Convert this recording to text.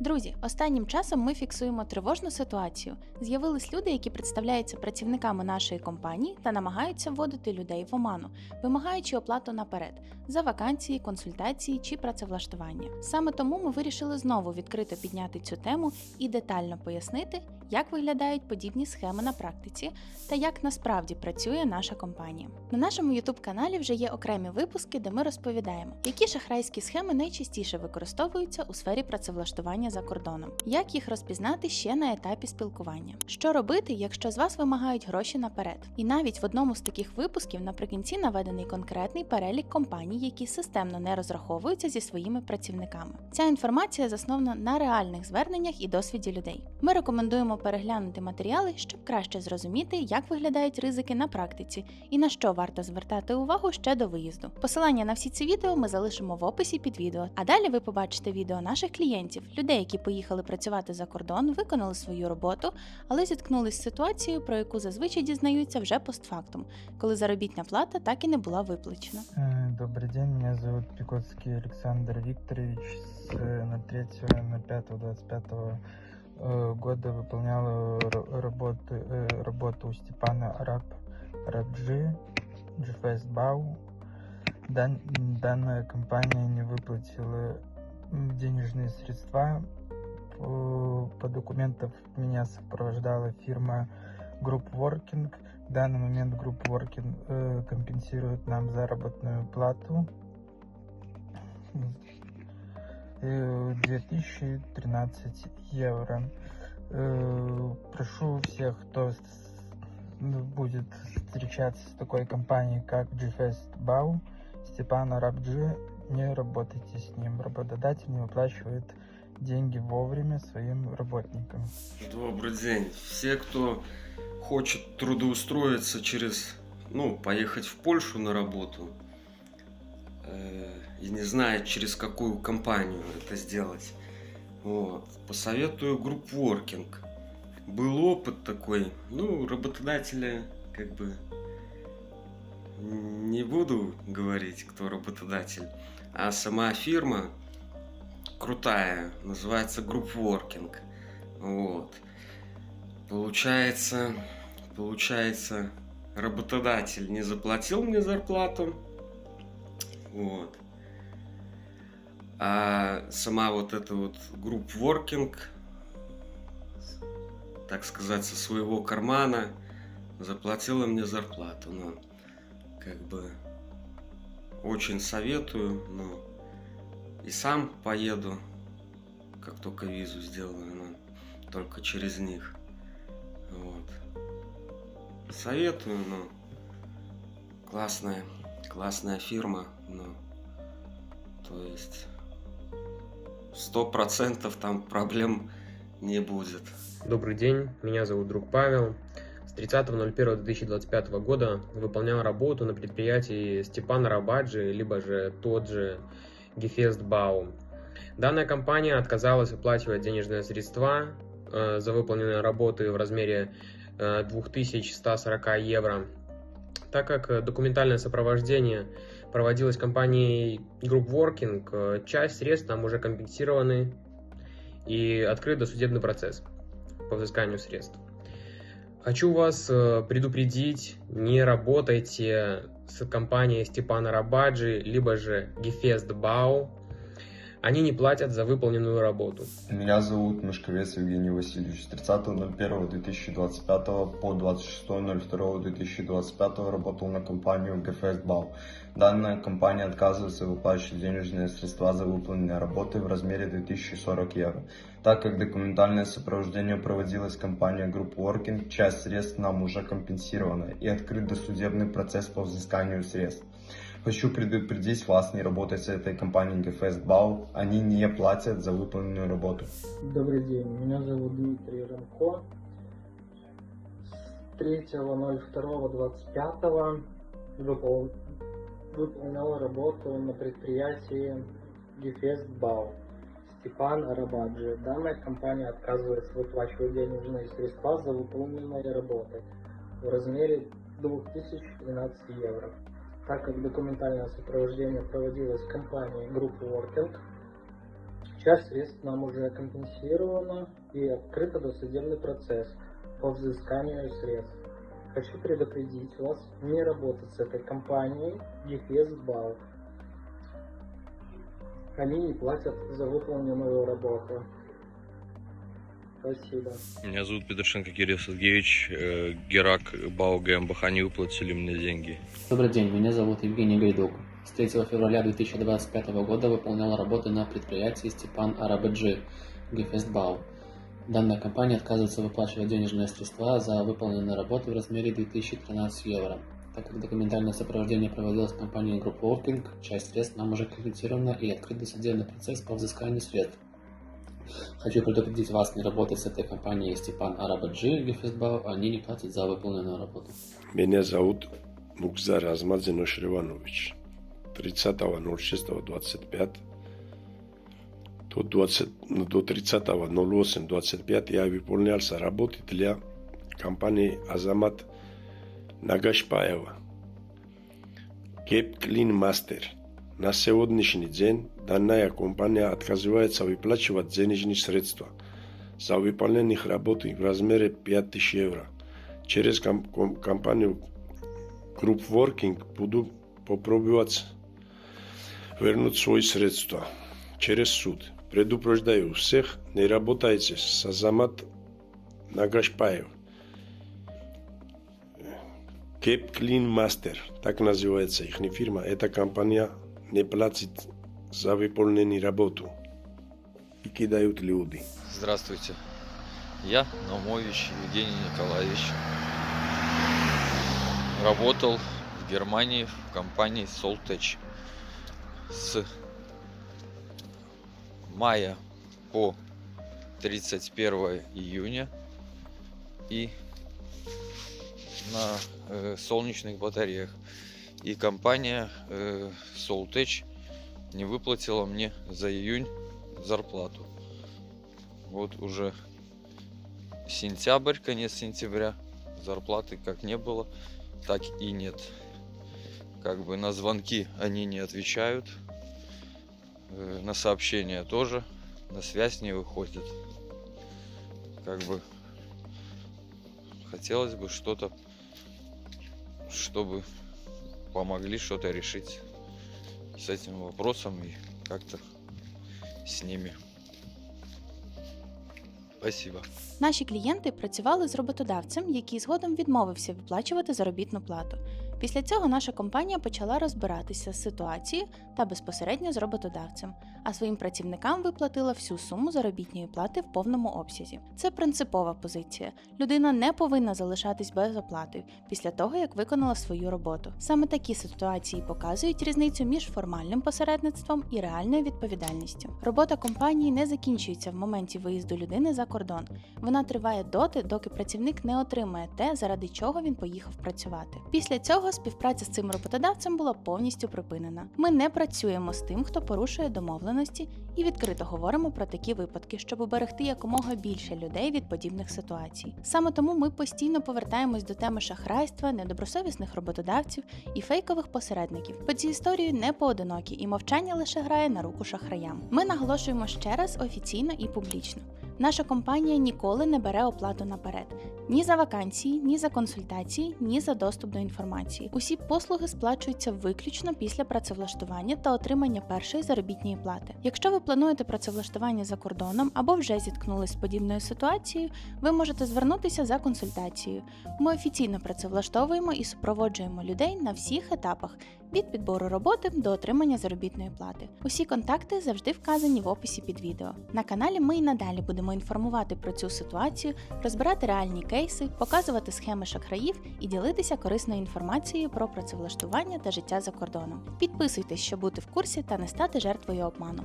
Друзі, останнім часом ми фіксуємо тривожну ситуацію. З'явились люди, які представляються працівниками нашої компанії та намагаються вводити людей в оману, вимагаючи оплату наперед за вакансії, консультації чи працевлаштування. Саме тому ми вирішили знову відкрито підняти цю тему і детально пояснити, як виглядають подібні схеми на практиці та як насправді працює наша компанія. На нашому youtube каналі вже є окремі випуски, де ми розповідаємо, які шахрайські схеми найчастіше використовуються у сфері працевлаштування за кордоном, як їх розпізнати ще на етапі спілкування, що робити, якщо з вас вимагають гроші наперед. І навіть в одному з таких випусків наприкінці наведений конкретний перелік компаній, які системно не розраховуються зі своїми працівниками. Ця інформація заснована на реальних зверненнях і досвіді людей. Ми рекомендуємо переглянути матеріали, щоб краще зрозуміти, як виглядають ризики на практиці і на що варто звертати увагу ще до виїзду. Посилання на всі ці відео ми залишимо в описі під відео. А далі ви побачите відео наших клієнтів, людей, які поїхали працювати за кордон, виконали свою роботу, але зіткнулись з ситуацією, про яку зазвичай дізнаються вже постфактум, коли заробітна плата так і не була виплачена. Э, Добрый день, меня зовут Прикотский Александр Викторович. С э, 03 на 5 25 э, года выполнял р- работу, э, работу у Степана Араб Раджи, GFS Бау. Дан- данная компания не выплатила м, денежные средства. По, по документам меня сопровождала фирма Group Working. В данный момент Group Working э, компенсирует нам заработную плату э, 2013 евро. Э, прошу всех, кто ну, будет встречаться с такой компанией, как GFest Bau, Степана Рабджи, не работайте с ним. Работодатель не выплачивает деньги вовремя своим работникам. Добрый день. Все, кто хочет трудоустроиться через, ну, поехать в Польшу на работу э, и не знает, через какую компанию это сделать, вот, посоветую групп Working. Был опыт такой, ну, работодателя, как бы, не буду говорить, кто работодатель, а сама фирма крутая, называется Group Working. Вот. Получается, получается, работодатель не заплатил мне зарплату. Вот. А сама вот эта вот групп working, так сказать, со своего кармана заплатила мне зарплату. Но как бы очень советую, но и сам поеду, как только визу сделаю, но только через них. Вот. Советую, но классная, классная фирма, но то есть сто процентов там проблем не будет. Добрый день, меня зовут друг Павел. С 30.01.2025 года выполнял работу на предприятии Степана Рабаджи, либо же тот же Гефест Бау. Данная компания отказалась выплачивать денежные средства э, за выполненные работы в размере э, 2140 евро, так как документальное сопровождение проводилось компанией Group Working, э, часть средств там уже компенсированы и открыт досудебный процесс по взысканию средств. Хочу вас э, предупредить, не работайте с компанией Степана Рабаджи, либо же Гефест Бау. Они не платят за выполненную работу. Меня зовут Мешковец Евгений Васильевич. С 30.01.2025 по 26.02.2025 работал на компанию GFS Бау. Данная компания отказывается выплачивать денежные средства за выполненные работы в размере 2040 евро. Так как документальное сопровождение проводилось компанией Group Working, часть средств нам уже компенсирована и открыт досудебный процесс по взысканию средств. Хочу предупредить вас не работать с этой компанией GFS. Они не платят за выполненную работу. Добрый день, меня зовут Дмитрий Рамко. С 3.02.25 выпол... выполнял работу на предприятии Бау. Степан Арабаджи. Данная компания отказывается выплачивать денежные средства за выполненные работы в размере 2012 евро. Так как документальное сопровождение проводилось компанией Group Working, Часть средств нам уже компенсирована и открыт досудебный процесс по взысканию средств. Хочу предупредить вас не работать с этой компанией Defense Bau. Они не платят за выполненную работу. Спасибо. Меня зовут Петрушенко Кирилл Сергеевич. Э, Герак, БАО ГМБХ не выплатили мне деньги. Добрый день, меня зовут Евгений Гайдук. С 3 февраля 2025 года выполнял работы на предприятии Степан Арабаджи, Гефестбау. Данная компания отказывается выплачивать денежные средства за выполненные работы в размере 2013 евро. Так как документальное сопровождение проводилось компанией Group Working, часть средств нам уже компенсирована и открыт досудебный процесс по взысканию средств. Хочу предупредить вас не работать с этой компанией Степан Арабаджи, Гефестбау, они не платят за выполненную работу. Меня зовут Мукзар Азмадзе Ношреванович. 30.06.25 до, 20, ну, до 30.08.25 я выполнялся работы для компании Азамат Нагашпаева. Cape Clean Master. На сегодняшний день данная компания отказывается выплачивать денежные средства за выполнение их работы в размере 5000 евро. Через ком- ком- компанию Group Working буду попробовать вернуть свои средства через суд. Предупреждаю всех, не работайте с Азамат Нагашпаев. Cape Clean Master, так называется их фирма. Эта компания не платит за выполнение работу. И кидают люди. Здравствуйте. Я Наумович Евгений Николаевич. Работал в Германии в компании Soltech с мая по 31 июня и на э, солнечных батареях. И компания э, Soltech не выплатила мне за июнь зарплату. Вот уже сентябрь, конец сентября, зарплаты как не было, так и нет. Как бы на звонки они не отвечают, э, на сообщения тоже, на связь не выходят. Как бы хотелось бы что-то, чтобы помогли что-то решить с этим вопросом и как-то с ними. Спасибо. Наші клієнти працювали з роботодавцем, який згодом відмовився виплачувати заробітну плату. Після цього наша компанія почала розбиратися з ситуацією та безпосередньо з роботодавцем, а своїм працівникам виплатила всю суму заробітної плати в повному обсязі. Це принципова позиція. Людина не повинна залишатись без оплати після того, як виконала свою роботу. Саме такі ситуації показують різницю між формальним посередництвом і реальною відповідальністю. Робота компанії не закінчується в моменті виїзду людини за кордон. Вона триває доти, доки працівник не отримає те, заради чого він поїхав працювати. Після цього співпраця з цим роботодавцем була повністю припинена. Ми не працюємо з тим, хто порушує домовленості, і відкрито говоримо про такі випадки, щоб уберегти якомога більше людей від подібних ситуацій. Саме тому ми постійно повертаємось до теми шахрайства, недобросовісних роботодавців і фейкових посередників. Бо ці історії не поодинокі, і мовчання лише грає на руку шахраям. Ми наголошуємо ще раз офіційно і публічно. Наша компанія ніколи не бере оплату наперед ні за вакансії, ні за консультації, ні за доступ до інформації. Усі послуги сплачуються виключно після працевлаштування та отримання першої заробітної плати. Якщо ви плануєте працевлаштування за кордоном або вже зіткнулись з подібною ситуацією, ви можете звернутися за консультацією. Ми офіційно працевлаштовуємо і супроводжуємо людей на всіх етапах від підбору роботи до отримання заробітної плати. Усі контакти завжди вказані в описі під відео. На каналі ми і надалі будемо інформувати про цю ситуацію, розбирати реальні кейси, показувати схеми шахраїв і ділитися корисною інформацією про працевлаштування та життя за кордоном. Підписуйтесь, щоб бути в курсі та не стати жертвою обману.